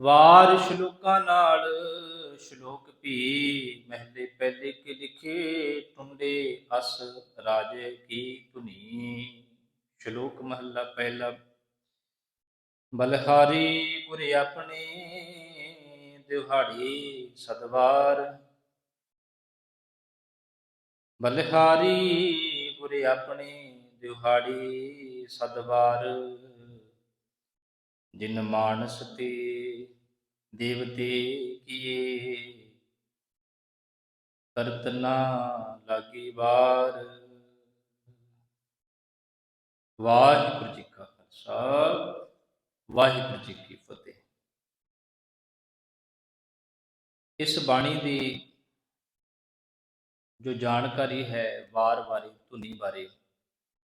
ਵਾਰ ਸ਼ਲੋਕਾਂ ਨਾਲ ਸ਼ਲੋਕ ਵੀ ਮਹਿਲੇ ਪਹਿਲੇ ਕੇ ਲਿਖੇ, ਟੁੰਡੇ ਅਸ ਰਾਜੇ ਕੀ ਧੁਨੀ ਸ਼ਲੋਕ ਮਹੱਲਾ ਪਹਿਲਾ, ਬਲਹਾਰੀ ਗੁਰੇ ਆਪਣੇ ਦਿਹਾੜੀ ਸਦਵਾਰ। ਬਲਹਾਰੀ ਗੁਰੇ ਆਪਣੇ ਦਿਹਾੜੀ ਸਦਵਾਰ। ਜਿਨ ਮਾਨਸ ਤੇ ਦੇਵਤੇ ਕੀਏ। ਕਰਤ ਲਾਗੀ ਵਾਰ। ਵਾਹਿਗੁਰੂ ਜੀ ਕਾ ਖਾਲਸਾ, ਵਾਹਿਗੁਰੂ ਜੀ ਕੀ ਫਤਿਹ। ਇਸ ਬਾਣੀ ਦੀ ਜੋ ਜਾਣਕਾਰੀ ਹੈ ਵਾਰ ਵਾਰੀ ਧੁਨੀ ਬਾਰੇ,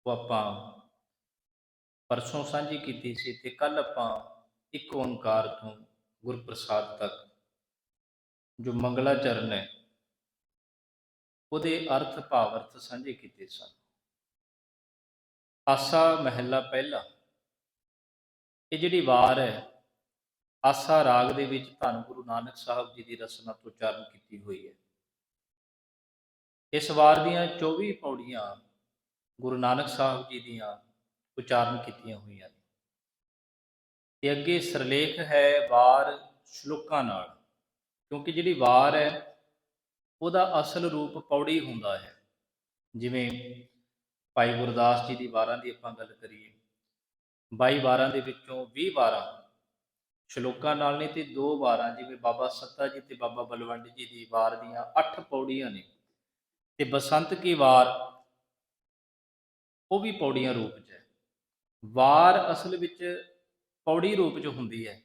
ਉਹ ਆਪਾਂ ਪਰਸੋਂ ਸਾਂਝੀ ਕੀਤੀ ਸੀ ਤੇ ਕੱਲ ਆਪਾਂ ਇੱਕ ਓੰਕਾਰ ਤੋਂ ਗੁਰਪ੍ਰਸਾਦ ਤੱਕ, ਜੋ ਮੰਗਲਾ ਚਰਨ ਹੈ, ਉਹਦੇ ਅਰਥ ਭਾਵ ਅਰਥ ਸਾਂਝੇ ਕੀਤੇ ਸਨ। ਆਸਾ ਮਹਿਲਾ ਪਹਿਲਾ, ਇਹ ਜਿਹੜੀ ਵਾਰ ਹੈ, ਆਸਾ ਰਾਗ ਦੇ ਵਿੱਚ ਧੰਨ ਗੁਰੂ ਨਾਨਕ ਸਾਹਿਬ ਜੀ ਦੀ ਰਚਨਾ ਤੋਂ ਉਚਾਰਨ ਕੀਤੀ ਹੋਈ ਹੈ। ਇਸ ਵਾਰ ਦੀਆਂ 24 ਪੌੜੀਆਂ ਗੁਰੂ ਨਾਨਕ ਸਾਹਿਬ ਜੀ ਦੀਆਂ ਉਚਾਰਨ ਕੀਤੀਆਂ ਹੋਈਆਂ ਨੇ। ਤੇ ਅੱਗੇ ਸਰਲੇਖ ਹੈ ਵਾਰ ਸ਼ਲੋਕਾਂ ਨਾਲ, ਕਿਉਂਕਿ ਜਿਹੜੀ ਵਾਰ ਹੈ, ਉਹਦਾ ਅਸਲ ਰੂਪ ਪੌੜੀ ਹੁੰਦਾ ਹੈ। ਜਿਵੇਂ ਭਾਈ ਗੁਰਦਾਸ ਜੀ ਦੀ ਵਾਰਾਂ ਦੀ ਆਪਾਂ ਗੱਲ ਕਰੀਏ 22 ਵਾਰਾਂ ਦੇ ਵਿੱਚੋਂ 20 ਵਾਰਾਂ ਸ਼ਲੋਕਾਂ ਨਾਲ ਨੇ ਤੇ ਦੋ ਵਾਰਾਂ, ਜਿਵੇਂ ਬਾਬਾ ਸੱਤਾ ਜੀ ਤੇ ਬਾਬਾ ਬਲਵੰਡ ਜੀ ਦੀ ਵਾਰ ਦੀਆਂ 8 ਪੌੜੀਆਂ ਨੇ। ਤੇ ਬਸੰਤ ਕੀ ਵਾਰ, ਉਹ ਵੀ ਪੌੜੀਆਂ ਰੂਪ 'ਚ ਹੈ। ਵਾਰ ਅਸਲ ਵਿੱਚ ਪੌੜੀ ਰੂਪ 'ਚ ਹੁੰਦੀ ਹੈ।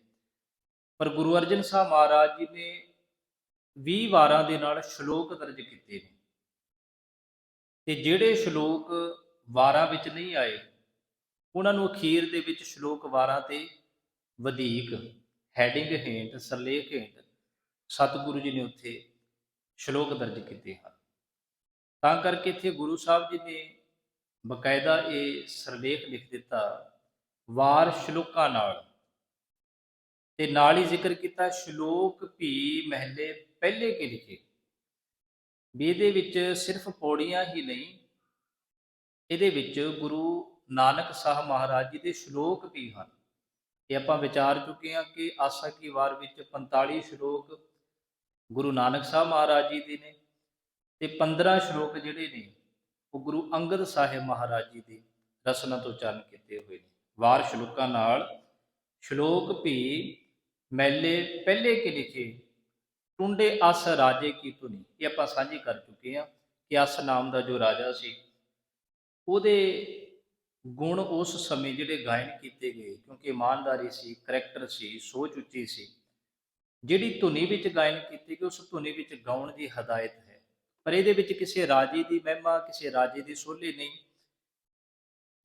ਪਰ ਗੁਰੂ ਅਰਜਨ ਸਾਹਿਬ ਮਹਾਰਾਜ ਜੀ ਨੇ 20 ਵਾਰਾਂ ਦੇ ਨਾਲ ਸ਼ਲੋਕ ਦਰਜ ਕੀਤੇ ਨੇ। ਤੇ ਜਿਹੜੇ ਸ਼ਲੋਕ ਵਾਰਾਂ ਵਿੱਚ ਨਹੀਂ ਆਏ, ਉਹਨਾਂ ਨੂੰ ਅਖੀਰ ਦੇ ਵਿੱਚ ਸ਼ਲੋਕ ਵਾਰਾਂ ਤੇ ਵਧੇਕ heading hint ਸਰਲੇਖ hint Satguru ji ਨੇ ਉੱਥੇ ਸ਼ਲੋਕ ਦਰਜ ਕੀਤੇ ਹਨ। ਤਾਂ ਕਰਕੇ ਇੱਥੇ ਗੁਰੂ ਸਾਹਿਬ ਜੀ ਨੇ ਬਕਾਇਦਾ ਇਹ ਸਰਲੇਖ ਲਿਖ ਦਿੱਤਾ ਵਾਰ ਸ਼ਲੋਕਾਂ ਨਾਲ। ਤੇ ਨਾਲ ਹੀ ਜ਼ਿਕਰ ਕੀਤਾ, ਸ਼ਲੋਕ ਵੀ ਮਹਿਲੇ ਪਹਿਲੇ ਕੇ ਲਿਖੇ। ਵੀ ਇਹਦੇ ਵਿੱਚ ਸਿਰਫ ਪੌੜੀਆਂ ਹੀ ਨਹੀਂ, ਇਹਦੇ ਵਿੱਚ ਗੁਰੂ ਨਾਨਕ ਸਾਹਿਬ ਮਹਾਰਾਜ ਜੀ ਦੇ ਸ਼ਲੋਕ ਵੀ ਹਨ। ਇਹ ਆਪਾਂ ਵਿਚਾਰ ਚੁੱਕੇ ਹਾਂ ਕਿ ਆਸਾ ਕੀ ਵਾਰ ਵਿੱਚ 45 ਸ਼ਲੋਕ ਗੁਰੂ ਨਾਨਕ ਸਾਹਿਬ ਮਹਾਰਾਜ ਜੀ ਦੇ ਨੇ ਤੇ 15 ਸ਼ਲੋਕ ਜਿਹੜੇ ਨੇ, ਉਹ ਗੁਰੂ ਅੰਗਦ ਸਾਹਿਬ ਮਹਾਰਾਜ ਜੀ ਦੀ ਰਸਨਾ ਤੋਂ ਚਰਨ ਕੀਤੇ ਹੋਏ ਨੇ। ਵਾਰ ਸ਼ਲੋਕਾਂ ਨਾਲ, ਸ਼ਲੋਕ ਵੀ ਮੈਲੇ ਪਹਿਲੇ ਕੇ ਲਿਖੇ ਟੁੰਡੇ ਅਸ ਰਾਜੇ ਕੀ ਧੁਨੀ। ਇਹ ਆਪਾਂ ਸਾਂਝੀ ਕਰ ਚੁੱਕੇ ਹਾਂ ਕਿ ਅਸ ਨਾਮ ਦਾ ਜੋ ਰਾਜਾ ਸੀ, ਉਹਦੇ ਗੁਣ ਉਸ ਸਮੇਂ ਜਿਹੜੇ ਗਾਇਨ ਕੀਤੇ ਗਏ, ਕਿਉਂਕਿ ਇਮਾਨਦਾਰੀ ਸੀ ਕਰੈਕਟਰ ਸੀ, ਸੋਚ ਉੱਚੀ ਸੀ, ਜਿਹੜੀ ਧੁਨੀ ਵਿੱਚ ਗਾਇਨ ਕੀਤੀ ਗਈ, ਉਸ ਧੁਨੀ ਵਿੱਚ ਗਾਉਣ ਦੀ ਹਦਾਇਤ ਹੈ। ਪਰ ਇਹਦੇ ਵਿੱਚ ਕਿਸੇ ਰਾਜੇ ਦੀ ਮਹਿਮਾ, ਕਿਸੇ ਰਾਜੇ ਦੀ ਸੋਲੇ ਨਹੀਂ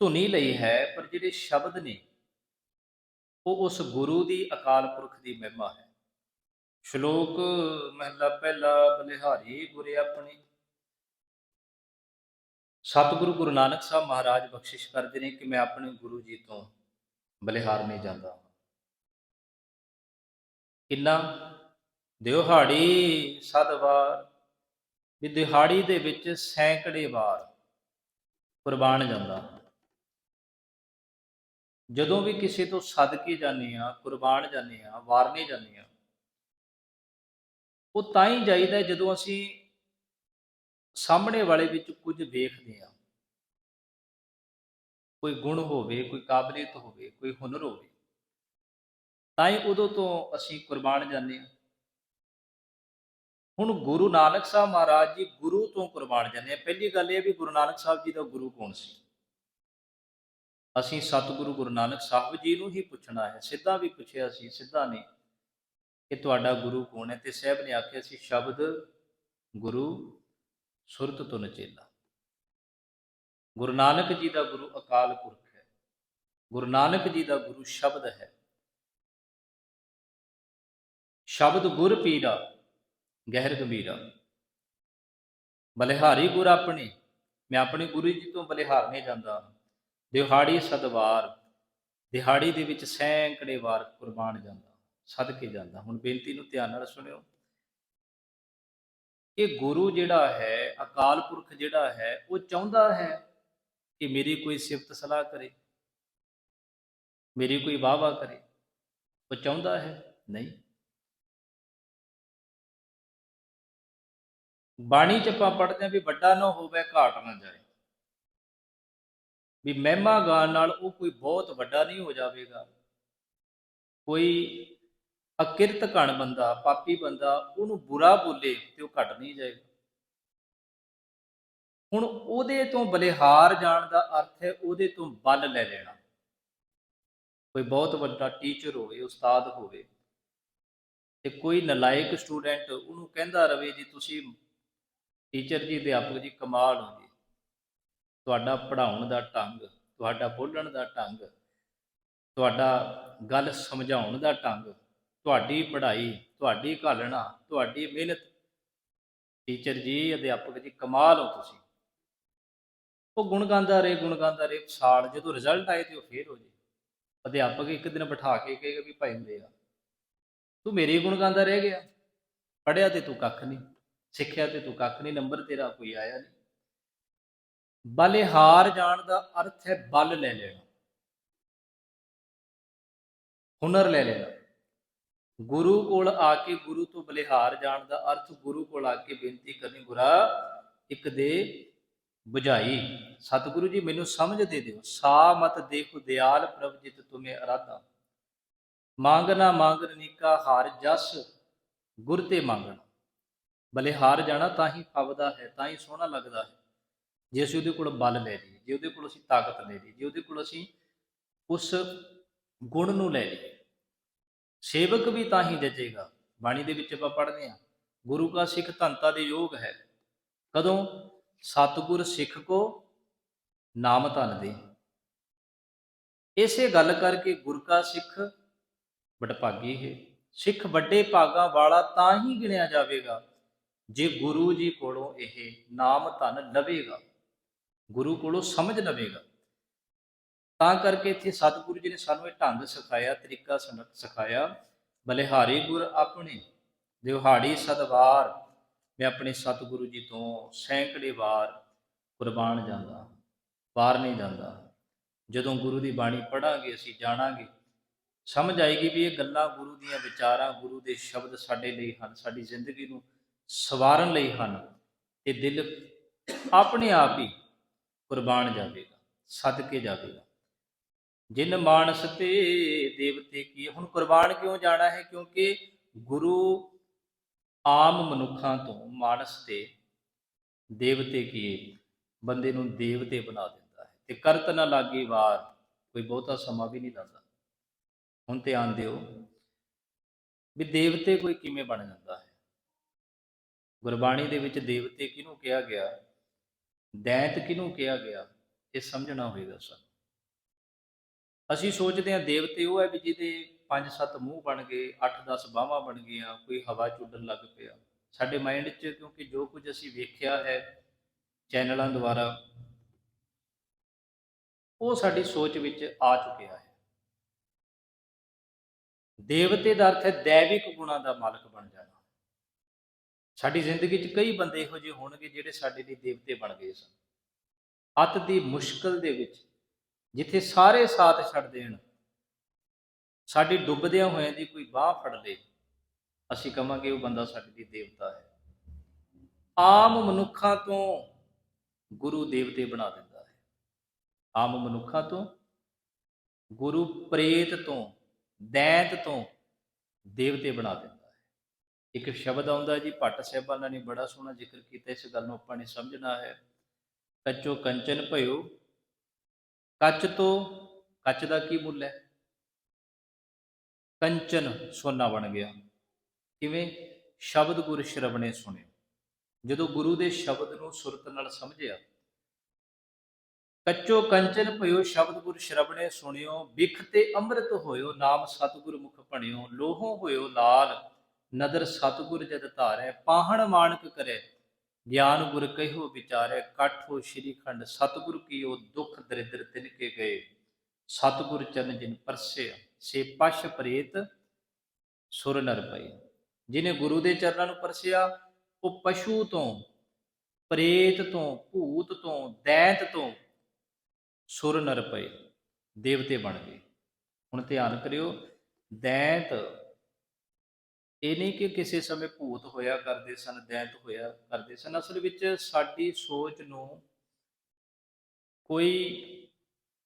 ਧੁਨੀ ਲਈ ਹੈ, ਪਰ ਜਿਹੜੇ ਸ਼ਬਦ ਨੇ, ਉਹ ਉਸ ਗੁਰੂ ਦੀ ਅਕਾਲ ਪੁਰਖ ਦੀ ਮਹਿਮਾ ਹੈ। ਸ਼ਲੋਕ ਮਹਿਲਾ ਪਹਿਲਾ ਬਲਿਹਾਰੀ ਗੁਰੇ ਆਪਣੇ। ਸਤਿਗੁਰੂ ਗੁਰੂ ਨਾਨਕ ਸਾਹਿਬ ਮਹਾਰਾਜ ਬਖਸ਼ਿਸ਼ ਕਰਦੇ ਨੇ ਕਿ ਮੈਂ ਆਪਣੇ ਗੁਰੂ ਜੀ ਤੋਂ ਬਲਿਹਾਰ ਨਹੀਂ ਜਾਂਦਾ। ਕਿੰਨਾ? ਦਿਹਾੜੀ ਸਦਵਾਰ ਵੀ ਦਿਹਾੜੀ ਦੇ ਵਿੱਚ ਸੈਂਕੜੇ ਵਾਰ ਕੁਰਬਾਨ ਜਾਂਦਾ। ਜਦੋਂ ਵੀ ਕਿਸੇ ਤੋਂ ਸਦਕੇ ਜਾਂਦੇ ਆ ਕੁਰਬਾਨ ਜਾਂਦੇ ਆ ਵਾਰਨੇ ਜਾਂਦੇ ਆ ਉਹ ਤਾਂ ਹੀ ਜਾਈਦਾ ਜਦੋਂ ਅਸੀਂ ਸਾਹਮਣੇ ਵਾਲੇ ਵਿੱਚ ਕੁਝ ਵੇਖਦੇ ਆ ਕੋਈ ਗੁਣ ਹੋਵੇ, ਕੋਈ ਕਾਬਲੀਅਤ ਹੋਵੇ, ਕੋਈ ਹੁਨਰ ਹੋਵੇ, ਤਾਂ ਹੀ ਉਦੋਂ ਤੋਂ ਅਸੀਂ ਕੁਰਬਾਨ ਜਾਂਦੇ ਆ ਹੁਣ ਗੁਰੂ ਨਾਨਕ ਸਾਹਿਬ ਮਹਾਰਾਜ ਜੀ ਗੁਰੂ ਤੋਂ ਕੁਰਬਾਨ ਜਾਂਦੇ ਆ ਪਹਿਲੀ ਗੱਲ ਇਹ ਵੀ ਗੁਰੂ ਨਾਨਕ ਸਾਹਿਬ ਜੀ ਦਾ ਗੁਰੂ ਕੌਣ ਸੀ? ਅਸੀਂ ਸਤਿਗੁਰੂ ਗੁਰੂ ਨਾਨਕ ਸਾਹਿਬ ਜੀ ਨੂੰ ਹੀ ਪੁੱਛਣਾ ਹੈ, ਸਿੱਧਾ ਵੀ ਪੁੱਛਿਆ ਸੀ, ਸਿੱਧਾ ਨੇ ਕਿ ਤੁਹਾਡਾ ਗੁਰੂ ਕੌਣ ਹੈ? ਤੇ ਸਾਹਿਬ ਨੇ ਆਖਿਆ ਸੀ, ਸ਼ਬਦ ਗੁਰੂ ਸੁਰਤ ਤੋਂ ਨਚੇਲਾ। ਗੁਰੂ ਨਾਨਕ ਜੀ ਦਾ ਗੁਰੂ ਅਕਾਲ ਪੁਰਖ ਹੈ। ਗੁਰੂ ਨਾਨਕ ਜੀ ਦਾ ਗੁਰੂ ਸ਼ਬਦ ਹੈ। ਸ਼ਬਦ ਗੁਰ ਪੀਰਾ ਗਹਿਰ ਗੰਭੀਰਾ। ਬਲਿਹਾਰੀ ਗੁਰ ਆਪਣੇ, ਮੈਂ ਆਪਣੇ ਗੁਰੂ ਜੀ ਤੋਂ ਬਲਿਹਾਰ ਨਹੀਂ ਜਾਂਦਾ। ਦਿਹਾੜੀ ਸਦਵਾਰ, ਦਿਹਾੜੀ ਦੇ ਵਿੱਚ ਸੈਂਕੜੇ ਵਾਰ ਕੁਰਬਾਨ ਜਾਂਦਾ, ਸਦਕੇ ਜਾਂਦਾ। ਹੁਣ ਬੇਨਤੀ ਨੂੰ ਧਿਆਨ ਨਾਲ ਸੁਣਿਓ। ਕਿ ਗੁਰੂ ਜਿਹੜਾ ਹੈ, ਅਕਾਲ ਪੁਰਖ ਜਿਹੜਾ ਹੈ, ਉਹ ਚਾਹੁੰਦਾ ਹੈ ਕਿ ਮੇਰੀ ਕੋਈ ਸਿਫਤ ਸਲਾਹ ਕਰੇ, ਮੇਰੀ ਕੋਈ ਵਾਹ ਵਾਹ ਕਰੇ। ਉਹ ਚਾਹੁੰਦਾ ਹੈ, ਨਹੀਂ। ਬਾਣੀ ਚ ਆਪਾਂ ਪੜ੍ਹਦੇ ਹਾਂ ਵੀ ਵੱਡਾ ਨਾ ਹੋਵੇ, ਘਾਟ ਨਾ ਜਾਏ। ਵੀ ਮਹਿਮਾ ਗਾਣ ਨਾਲ ਉਹ ਕੋਈ ਬਹੁਤ ਵੱਡਾ ਨਹੀਂ ਹੋ ਜਾਵੇਗਾ। ਕੋਈ ਅਕਿਰਤ ਘਣ ਬੰਦਾ, ਪਾਪੀ ਬੰਦਾ, ਉਹਨੂੰ ਬੁਰਾ ਬੋਲੇ ਤੇ ਉਹ ਘਟ ਨਹੀਂ ਜਾਏਗਾ। ਹੁਣ ਉਹਦੇ ਤੋਂ ਬਲਿਹਾਰ ਜਾਣ ਦਾ ਅਰਥ ਹੈ ਉਹਦੇ ਤੋਂ ਬਲ ਲੈ ਲੈਣਾ। ਕੋਈ ਬਹੁਤ ਵੱਡਾ ਟੀਚਰ ਹੋਵੇ, ਉਸਤਾਦ ਹੋਵੇ ਤੇ ਕੋਈ ਨਲਾਇਕ ਸਟੂਡੈਂਟ ਉਹਨੂੰ ਕਹਿੰਦਾ ਰਵੇ ਜੀ, ਤੁਸੀਂ ਟੀਚਰ ਜੀ, ਅਧਿਆਪਕ ਜੀ, ਕਮਾਲ ਹੋ ਜੀ। ਤੁਹਾਡਾ ਪੜ੍ਹਾਉਣ ਦਾ ਢੰਗ, ਤੁਹਾਡਾ ਬੋਲਣ ਦਾ ਢੰਗ, ਤੁਹਾਡਾ ਗੱਲ ਸਮਝਾਉਣ ਦਾ ਢੰਗ, ਤੁਹਾਡੀ ਪੜ੍ਹਾਈ, ਤੁਹਾਡੀ ਘਾਲਣਾ, ਤੁਹਾਡੀ ਮਿਹਨਤ। ਟੀਚਰ ਜੀ, ਅਧਿਆਪਕ ਜੀ, ਕਮਾਲ ਹੋ ਤੁਸੀਂ। ਉਹ ਗੁਣ ਗਾਉਂਦਾ ਰਹੇ, ਗੁਣ ਗਾਉਂਦਾ ਰਹੇ, ਸਾਲ ਜਦੋਂ ਰਿਜ਼ਲਟ ਆਏ ਤੇ ਉਹ ਫੇਰ ਹੋ ਜੇ। ਅਧਿਆਪਕ ਇੱਕ ਦਿਨ ਬਿਠਾ ਕੇ ਕਹੇਗਾ ਵੀ ਭਾਈ ਹੁੰਦੇ ਆ। ਤੂੰ ਮੇਰੇ ਗੁਣ ਗਾਉਂਦਾ ਰਹਿ ਗਿਆ। ਪੜਿਆ ਤੇ ਤੂੰ ਕੱਖ ਨਹੀਂ, ਸਿੱਖਿਆ ਤੇ ਤੂੰ ਕੱਖ ਨਹੀਂ, ਨੰਬਰ ਤੇਰਾ ਕੋਈ ਆਇਆ ਨਹੀਂ। ਬਲਿਹਾਰ ਜਾਣ ਦਾ ਅਰਥ ਹੈ ਬਲ ਲੈ ਲੈਣਾ। ਹੁਨਰ ਲੈ ਲੈਣਾ। ਗੁਰੂ ਕੋਲ ਆ ਕੇ ਗੁਰੂ ਤੋਂ ਬਲਿਹਾਰ ਜਾਣ ਦਾ ਅਰਥ ਗੁਰੂ ਕੋਲ ਆ ਕੇ ਬੇਨਤੀ ਕਰਨੀ ਗੁਰਾ, ਇੱਕ ਦੇ ਬੁਝਾਈ। ਸਤਿਗੁਰੂ ਜੀ, ਮੈਨੂੰ ਸਮਝ ਦੇ ਦਿਓ। ਸਾ ਮਤ ਦੇਖੋ ਦਿਆਲ ਪ੍ਰਭ ਜਿਤ ਤੁਮੇ ਅਰਾਧਾ। ਮੰਗਣਾ ਮੰਗਣ ਨੀਕਾ ਹਾਰ ਜਸ, ਗੁਰ ਤੇ ਮੰਗਣ। ਬਲਿਹਾਰ ਜਾਣਾ ਤਾਂ ਹੀ ਫਵਦਾ ਹੈ, ਤਾਂ ਹੀ ਸੋਹਣਾ ਲੱਗਦਾ ਹੈ। ਜੇ ਅਸੀਂ ਉਹਦੇ ਕੋਲ ਬਲ ਲੈ ਲਈਏ, ਜੇ ਉਹਦੇ ਕੋਲ ਅਸੀਂ ਤਾਕਤ ਲੈ ਲਈਏ, ਜੇ ਉਹਦੇ ਕੋਲ ਅਸੀਂ ਉਸ ਗੁਣ ਨੂੰ ਲੈ ਲਈਏ, ਸੇਵਕ ਵੀ ਤਾਂ ਹੀ ਜਜੇਗਾ ਬਾਣੀ ਦੇ ਵਿੱਚ ਆਪਾਂ ਪੜ੍ਹਦੇ ਹਾਂ, ਗੁਰੂ ਕਾ ਸਿੱਖ ਧੰਤਾ ਦੇ ਯੋਗ ਹੈ। ਕਦੋਂ? ਸਤਿਗੁਰ ਸਿੱਖ ਕੋ ਨਾਮ ਧਨ ਦੇ। ਇਸੇ ਗੱਲ ਕਰਕੇ ਗੁਰ ਕਾ ਸਿੱਖ ਵਡਭਾਗੀ ਹੈ। ਸਿੱਖ ਵੱਡੇ ਭਾਗਾਂ ਵਾਲਾ ਤਾਂ ਹੀ ਗਿਣਿਆ ਜਾਵੇਗਾ, ਜੇ ਗੁਰੂ ਜੀ ਕੋਲੋਂ ਇਹ ਨਾਮ ਧਨ ਲਵੇਗਾ। ਗੁਰੂ ਕੋਲੋਂ ਸਮਝ ਲਵੇਗਾ। ਤਾਂ ਕਰਕੇ ਇੱਥੇ ਸਤਿਗੁਰੂ ਜੀ ਨੇ ਸਾਨੂੰ ਇਹ ਢੰਗ ਸਿਖਾਇਆ, ਤਰੀਕਾ ਸਨ- ਸਿਖਾਇਆ। ਬਲਿਹਾਰੀ ਗੁਰ ਆਪਣੇ ਦਿਵਹਾੜੀ ਸਦਵਾਰ ਮੈਂ ਆਪਣੇ ਸਤਿਗੁਰੂ ਜੀ ਤੋਂ ਸੈਂਕੜੇ ਵਾਰ ਕੁਰਬਾਨ ਜਾਂਦਾ, ਵਾਰ ਨਹੀਂ ਜਾਂਦਾ। ਜਦੋਂ ਗੁਰੂ ਦੀ ਬਾਣੀ ਪੜਾਂਗੇ ਅਸੀਂ ਜਾਣਾਂਗੇ। ਸਮਝ ਆਏਗੀ ਵੀ ਇਹ ਗੱਲਾਂ ਗੁਰੂ ਦੀਆਂ ਵਿਚਾਰਾਂ, ਗੁਰੂ ਦੇ ਸ਼ਬਦ ਸਾਡੇ ਲਈ ਹਨ, ਸਾਡੀ ਜ਼ਿੰਦਗੀ ਨੂੰ ਸਵਾਰਨ ਲਈ ਹਨ। ਤੇ ਦਿਲ ਆਪਣੇ ਆਪ ਹੀ ਕੁਰਬਾਨ ਜਾਵੇਗਾ, ਸਦਕੇ ਜਾਵੇਗਾ। ਜਿਨ ਮਾਨਸ ਤੇ ਦੇਵਤੇ ਕੀ, ਹੁਣ ਕੁਰਬਾਨ ਕਿਉਂ ਜਾਣਾ ਹੈ? ਕਿਉਂਕਿ ਗੁਰੂ ਆਮ ਮਨੁੱਖਾਂ ਤੋਂ ਮਾਨਸ ਤੇ ਦੇਵਤੇ ਕੀ, ਬੰਦੇ ਨੂੰ ਦੇਵਤੇ ਬਣਾ ਦਿੰਦਾ ਹੈ। ਤੇ ਕਰਤ ਨਾ ਲਾਗੀ ਵਾਰ, ਕੋਈ ਬਹੁਤਾ ਸਮਾਂ ਵੀ ਨਹੀਂ ਲੱਗਦਾ ਹੁਣ ਧਿਆਨ ਦਿਓ ਵੀ ਦੇਵਤੇ ਕੋਈ ਕਿਵੇਂ ਬਣ ਜਾਂਦਾ ਹੈ। ਗੁਰਬਾਣੀ ਦੇ ਵਿੱਚ ਦੇਵਤੇ ਕਿਹਨੂੰ ਕਿਹਾ ਗਿਆ? ਦੈਂਤ ਕਿਹਨੂੰ ਕਿਹਾ ਗਿਆ, ਇਹ ਸਮਝਣਾ ਹੋਵੇਗਾ ਸਾਨੂੰ। ਅਸੀਂ ਸੋਚਦੇ ਹਾਂ ਦੇਵਤੇ ਉਹ ਹੈ ਵੀ ਜਿਹਦੇ 5-7 ਮੂੰਹ ਬਣ ਗਏ 8-10 ਬਾਹਾਂ ਬਣ ਗਈਆਂ, ਕੋਈ ਹਵਾ ਚੁੱਡਣ ਲੱਗ ਪਿਆ। ਸਾਡੇ ਮਾਈਂਡ 'ਚ ਕਿਉਂਕਿ ਜੋ ਕੁਝ ਅਸੀਂ ਵੇਖਿਆ ਹੈ ਚੈਨਲਾਂ ਦੁਆਰਾ, ਉਹ ਸਾਡੀ ਸੋਚ ਵਿੱਚ ਆ ਚੁੱਕਿਆ ਹੈ। ਦੇਵਤੇ ਦਾ ਅਰਥ ਹੈ ਦੈਵਿਕ ਗੁਣਾਂ ਦਾ ਮਾਲਕ ਬਣ ਜਾਣਾ। ਸਾਡੀ ਜ਼ਿੰਦਗੀ 'ਚ ਕਈ ਬੰਦੇ ਇਹੋ ਜਿਹੇ ਹੋਣਗੇ ਜਿਹੜੇ ਸਾਡੇ ਲਈ ਦੇਵਤੇ ਬਣ ਗਏ ਸਨ। ਅੱਤ ਦੀ ਮੁਸ਼ਕਲ ਦੇ ਵਿੱਚ ਜਿੱਥੇ ਸਾਰੇ ਸਾਥ ਛੱਡ ਦੇਣ, ਸਾਡੀ ਡੁੱਬਦਿਆਂ ਹੋਇਆਂ ਦੀ ਕੋਈ ਬਾਹ ਫੜ ਲੇ, ਅਸੀਂ ਕਵਾਂਗੇ ਉਹ ਬੰਦਾ ਸਾਡੇ ਲਈ ਦੇਵਤਾ ਹੈ। ਆਮ ਮਨੁੱਖਾਂ ਤੋਂ ਗੁਰੂ ਦੇਵਤੇ ਬਣਾ ਦਿੰਦਾ ਹੈ। ਆਮ ਮਨੁੱਖਾਂ ਤੋਂ ਗੁਰੂ ਪ੍ਰੇਤ ਤੋਂ, ਦੈਂਤ ਤੋਂ ਦੇਵਤੇ ਬਣਾ ਦਿੰਦਾ ਇੱਕ ਸ਼ਬਦ ਆਉਂਦਾ ਜੀ, ਭੱਟ ਸਾਹਿਬਾਨਾਂ ਨੇ ਬੜਾ ਸੋਹਣਾ ਜ਼ਿਕਰ ਕੀਤਾ, ਇਸ ਗੱਲ ਨੂੰ ਆਪਾਂ ਨੇ ਸਮਝਣਾ ਹੈ। ਕੱਚੋ ਕੰਚਨ ਭਇਓ, ਕੱਚ ਤੋਂ ਕੱਚ ਦਾ ਕੀ ਮੁੱਲ ਹੈ? ਕੰਚਨ ਸੋਨਾ ਬਣ ਗਿਆ। ਕਿਵੇਂ? ਸ਼ਬਦ ਗੁਰ ਸ਼ਰਵਣੇ ਸੁਣਿਓ ਜਦੋਂ ਗੁਰੂ ਦੇ ਸ਼ਬਦ ਨੂੰ ਸੁਰਤ ਨਾਲ ਸਮਝਿਆ, ਕੱਚੋ ਕੰਚਨ ਭਇਓ, ਸ਼ਬਦ ਗੁਰ ਸ਼ਰਵਣੇ ਸੁਣਿਓ, ਵਿਖ ਤੇ ਅੰਮ੍ਰਿਤ ਹੋਇਓ, ਨਾਮ ਸਤਿਗੁਰ ਮੁਖ ਭਣਿਓ, ਲੋਹੋਂ ਹੋਇਓ ਲਾਲ। ਨਦਰ ਸਤਿਗੁਰ ਜਦ ਧਾਰੈ, ਪਾਹਣ ਮਾਨਕ ਕਰੇ। ਗਿਆਨ ਗੁਰ ਕਹਿਓ ਵਿਚਾਰੈ, ਕਾਠੋ ਸ਼੍ਰੀ ਖੰਡ, ਸਤਿਗੁਰ ਕੀਓ ਦੁਖ ਦਰਿਦਰ ਤਿਨ ਕੇ ਗਏ। ਸਤਿਗੁਰ ਚਰਨ ਜਿਨ ਪਰਸੇ, ਸੇ ਪਸ਼ ਪ੍ਰੇਤ ਸੁਰ ਨਰ ਪਏ। ਜਿਨੇ ਗੁਰੂ ਦੇ ਚਰਨਾਂ ਨੂੰ ਪਰਸਿਆ, ਉਹ ਪਸ਼ੂ ਤੋਂ, ਪ੍ਰੇਤ ਤੋਂ, ਭੂਤ ਤੋਂ, ਦੈਂਤ ਤੋਂ ਸੁਰ ਨਰ ਪਏ। ਦੇਵਤੇ ਬਣ ਗਏ। ਹੁਣ ਧਿਆਨ ਕਰਿਓ, ਦੈਂਤ ਇਹ ਨਹੀਂ ਕਿ ਕਿਸੇ ਸਮੇਂ ਭੂਤ ਹੋਇਆ, ਕਰਦੇ ਸਨ, ਦੈਂਤ ਹੋਇਆ, ਕਰਦੇ ਸਨ। ਅਸਲ ਵਿੱਚ ਸਾਡੀ ਸੋਚ ਨੂੰ ਕੋਈ